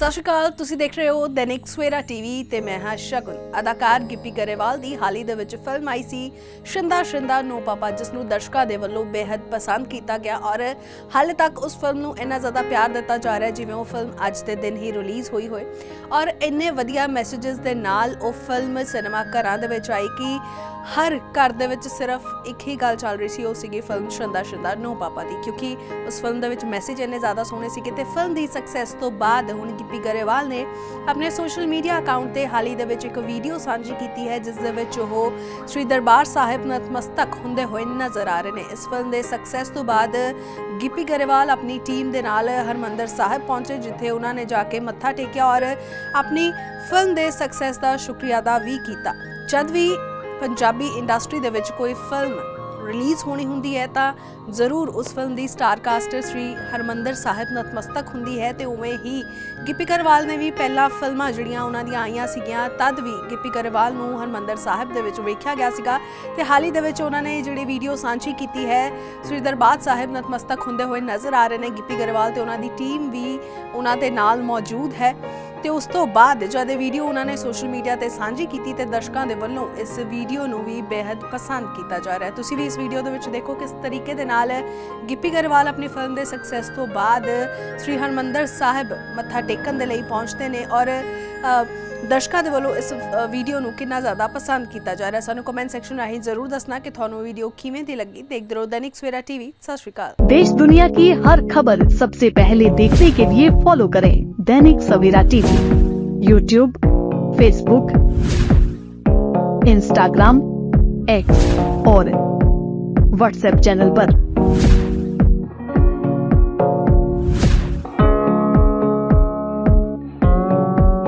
ਸਤਿ ਸ਼੍ਰੀ ਅਕਾਲ, ਤੁਸੀਂ ਦੇਖ ਰਹੇ ਹੋ ਦੈਨਿਕ ਸਵੇਰਾ ਟੀਵੀ ਤੇ ਮੈਂ ਹਾਂ ਸ਼ਗੁਨ। ਅਦਾਕਾਰ ਗਿੱਪੀ ਗਰੇਵਾਲ ਦੀ ਹਾਲੀ ਦੇ ਵਿੱਚ ਫਿਲਮ ਆਈ ਸੀ ਸ਼ਿੰਦਾ ਸ਼ਿੰਦਾ ਨੋ ਪਾਪਾ, ਜਿਸ ਨੂੰ ਦਰਸ਼ਕਾਂ ਦੇ ਵੱਲੋਂ ਬੇहद ਪਸੰਦ ਕੀਤਾ ਗਿਆ ਔਰ ਹਾਲੇ ਤੱਕ ਉਸ ਫਿਲਮ ਨੂੰ ਇੰਨਾ ਜ਼ਿਆਦਾ ਪਿਆਰ ਦਿੱਤਾ ਜਾ ਰਿਹਾ ਜਿਵੇਂ ਉਹ ਫਿਲਮ ਅੱਜ ਦੇ ਦਿਨ ਹੀ ਰਿਲੀਜ਼ ਹੋਈ ਹੋਏ। ਔਰ ਇੰਨੇ ਵਧੀਆ ਮੈਸੇजेस ਦੇ ਨਾਲ ਉਹ ਫਿਲਮ ਸਿਨੇਮਾ ਘਰਾਂ ਦੇ ਵਿੱਚ ਆਈ ਕਿ ਹਰ ਘਰ ਦੇ ਵਿੱਚ ਸਿਰਫ ਇੱਕ ਹੀ ਗੱਲ ਚੱਲ ਰਹੀ ਸੀ, ਉਹ ਸੀਗੀ ਫਿਲਮ ਸ਼ਿੰਦਾ ਸ਼ਿੰਦਾ ਨੋ ਪਾਪਾ ਦੀ, ਕਿਉਂਕਿ ਉਸ ਫਿਲਮ ਦੇ ਵਿੱਚ ਮੈਸੇਜ ਇੰਨੇ ਜ਼ਿਆਦਾ ਸੋਹਣੇ ਸੀ ਤੇ ਫਿਲਮ ਦੀ ਸਕਸੈਸ ਤੋਂ ਬਾਅਦ ਹੁਣ ਗਿੱਪੀ ਗਰੇਵਾਲ ਨੇ ਆਪਣੇ ਸੋਸ਼ਲ ਮੀਡੀਆ ਅਕਾਊਂਟ ਤੇ ਹਾਲ ਹੀ ਦੇ ਵਿੱਚ ਇੱਕ ਵੀਡੀਓ ਸਾਂਝੀ ਕੀਤੀ ਹੈ, ਜਿਸ ਦੇ ਵਿੱਚ ਉਹ ਸ੍ਰੀ ਦਰਬਾਰ ਸਾਹਿਬ ਨਤਮਸਤਕ ਹੁੰਦੇ ਹੋਏ ਨਜ਼ਰ ਆ ਰਹੇ ਨੇ। ਇਸ ਫਿਲਮ ਦੇ ਸਕਸੈਸ ਤੋਂ ਬਾਅਦ ਗਿੱਪੀ ਗਰੇਵਾਲ ਆਪਣੀ ਟੀਮ ਦੇ ਨਾਲ ਹਰਮੰਦਰ ਸਾਹਿਬ ਪਹੁੰਚੇ, ਜਿੱਥੇ ਉਹਨਾਂ ਨੇ ਜਾ ਕੇ ਮੱਥਾ ਟੇਕਿਆ ਔਰ ਆਪਣੀ ਫਿਲਮ ਦੇ ਸਕਸੈਸ ਦਾ ਸ਼ੁਕਰੀਆ ਅਦਾ ਵੀ ਕੀਤਾ। ਜਦ ਵੀ ਪੰਜਾਬੀ ਇੰਡਸਟਰੀ ਦੇ ਵਿੱਚ ਕੋਈ ਫਿਲਮ ਰਿਲੀਜ਼ ਹੋਣੀ ਹੁੰਦੀ ਹੈ ਤਾਂ ਜ਼ਰੂਰ ਉਸ ਫਿਲਮ ਦੀ ਸਟਾਰ ਕਾਸਟ ਸ੍ਰੀ ਹਰਮੰਦਰ ਸਾਹਿਬ ਨਤਮਸਤਕ ਹੁੰਦੀ ਹੈ ਤੇ ਉਵੇਂ ਹੀ ਗਿੱਪੀ ਗਰੇਵਾਲ ਨੇ ਵੀ ਪਹਿਲਾਂ ਫਿਲਮਾਂ ਜਿਹੜੀਆਂ ਉਹਨਾਂ ਦੀਆਂ ਆਈਆਂ ਸੀਗੀਆਂ, ਤਦ ਵੀ ਗਿੱਪੀ ਗਰੇਵਾਲ ਨੂੰ ਹਰਮੰਦਰ ਸਾਹਿਬ ਦੇ ਵਿੱਚ ਵੇਖਿਆ ਗਿਆ ਸੀਗਾ ਤੇ ਹਾਲ ਹੀ ਦੇ ਵਿੱਚ ਉਹਨਾਂ ਨੇ ਜਿਹੜੀ ਵੀਡੀਓ ਸਾਂਝੀ ਕੀਤੀ ਹੈ, ਸ੍ਰੀ ਦਰਬਾਰ ਸਾਹਿਬ ਨਤਮਸਤਕ ਹੁੰਦੇ ਹੋਏ ਨਜ਼ਰ ਆ ਰਹੇ ਨੇ ਗਿੱਪੀ ਗਰੇਵਾਲ ਤੇ ਉਹਨਾਂ ਦੀ ਟੀਮ ਵੀ ਉਹਨਾਂ ਦੇ ਨਾਲ ਮੌਜੂਦ ਹੈ ਤੇ ਉਸ ਤੋਂ ਬਾਅਦ ਜਦ ਇਹ ਵੀਡੀਓ ਉਹਨਾਂ ਨੇ ਸੋਸ਼ਲ ਮੀਡੀਆ ਤੇ ਸਾਂਝੀ ਕੀਤੀ ਤੇ ਦਰਸ਼ਕਾਂ ਦੇ ਵੱਲੋਂ ਇਸ ਵੀਡੀਓ ਨੂੰ ਵੀ ਬੇहद ਪਸੰਦ ਕੀਤਾ ਜਾ ਰਿਹਾ ਹੈ। ਤੁਸੀਂ ਵੀ ਇਸ ਵੀਡੀਓ ਦੇ ਵਿੱਚ ਦੇਖੋ ਕਿਸ ਤਰੀਕੇ ਦੇ ਨਾਲ ਗਿੱਪੀ ਗਰੇਵਾਲ ਆਪਣੀ ਫਿਲਮ ਦੇ ਸਕਸੈਸ ਤੋਂ ਬਾਅਦ ਸ੍ਰੀ ਹਰਮੰਦਰ ਸਾਹਿਬ ਮੱਥਾ ਟੇਕਣ ਦੇ ਲਈ ਪਹੁੰਚਦੇ ਨੇ ਔਰ ਅ, ਦਰਸ਼ਕਾਂ ਦੇ ਵੱਲੋਂ ਇਸ ਅ, ਵੀਡੀਓ ਨੂੰ ਕਿੰਨਾ ਜ਼ਿਆਦਾ ਪਸੰਦ ਕੀਤਾ ਜਾ ਰਿਹਾ ਸਾਨੂੰ ਕਮੈਂਟ ਸੈਕਸ਼ਨ ਰਾਹੀਂ ਜ਼ਰੂਰ ਦੱਸਣਾ ਕਿ ਤੁਹਾਨੂੰ ਵੀਡੀਓ ਕਿਵੇਂ ਦੀ ਲੱਗੀ ਦੇਖਦੇ ਰਹੋ ਦੈਨਿਕ ਸਵੇਰਾ ਟੀਵੀ ਸਤਿ ਸ਼੍ਰੀ ਅਕਾਲ देश दुनिया की हर खबर सबसे पहले देखने के लिए फॉलो करें Dainik Savera TV YouTube Facebook Instagram X और व्हाट्सएप चैनल पर।